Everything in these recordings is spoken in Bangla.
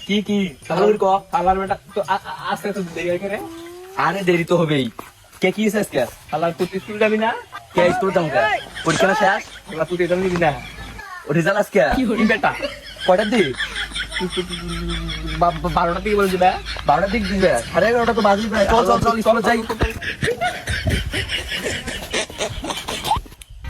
কি কি আরে দেরি তো হবেই কে কি হালার স্কুল যাবি না কে স্কুল যাব পরীক্ষা শেষ হালার পুত এটা নিবি না ও রেজাল্ট আজকে বেটা কয়টার দিক বা- বা- বারোটা থেকে বলে দিবে বারোটার দিক দিবে সাড়ে এগারোটা তো বাজবে প্রায়। চল চল চল যাই তো লাইসিছে আকাশে একটু মজা নেই চল চল তোমরা কই যাস কই যাস স্কুলে যায় কেন দেরি করে আসলে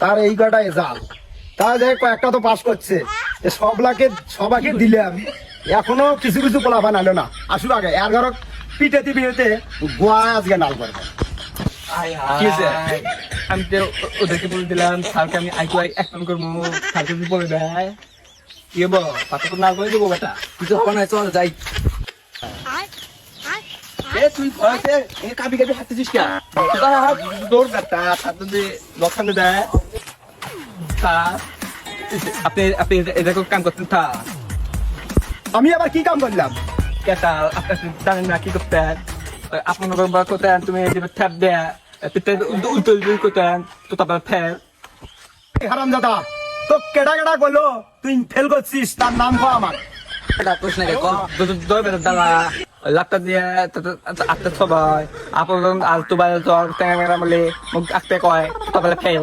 তার এই কটা রেজাল্ট তা দেখ কয়েকটা তো পাস করছে। সবলাকে সবাকে দিলাম এখনও কিছু কিছু পোলাপান আলো না। আসুক আগে এর ঘরক পিটেতে পিটেতে গোয়া আজকে নাল করবে আমি তো ওদেরকে বলে দিলাম স্যারকে আমি আই আই অ্যাকশন করব স্যারকে যদি বলে দেয় কি হব? তাতে তো না করে দেবো বেটা। কিছু হবে না চল যাই। তুই কাবি কাবি হাঁটতেছিস দৌড় বেটা। যদি লক্ষণ দেয় আপনি আপনি কাম করতেন থা আমি আবার কি কাম করলাম? কেটা আপনি জানেন না কি করতেন। আপনার বা করতেন তুমি দেয়া পিতে উল্টো উল্টো করতেন তো তারপর হারাম দাদা তো কেডা কেডা করল তুই ফেল করছিস তার নাম কো আমার। এটা প্রশ্ন কে বেটা দাঁড়া। লাটটা দিয়ে আটটা সবাই আপন আলতু বাই জ্বর বলে মুখ আঁকতে কয় তারপরে ফেল।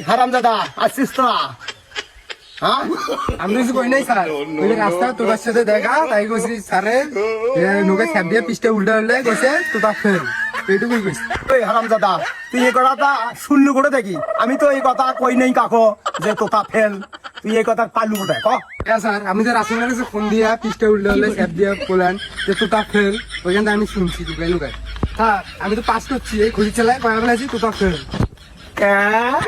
খাইছে ওই হারাম দাদা আসছিস তো। হ্যাঁ? আমি কিছু কই নাই স্যার। ওই রাস্তা তোর সাথে দেখা তাই কইছি স্যারে নৌকে দিয়ে পিসটা উল্টা উল্টে কইছে তোতা ফেল। এইটুকুই কইছি। ওই হারাম দাদা তুই এই কথাটা শুনলু করে দেখি আমি তো এই কথা কই নাই কাকো যে তোতা ফেল। তুই এই কথা পারলু কোথায়? ক? হ্যাঁ স্যার আমি যে রাসুলের কাছে ফোন দিয়া পিসটা উল্টে উল্টে স্যাপ দিয়ে বললেন যে তোতা ফেল ওইখান আমি শুনছি লুকাই লুকাই স্যার আমি তো পাস করছি এই খুঁজি চালাই কয়া বেলাছি তোতা ফেল। হ্যাঁ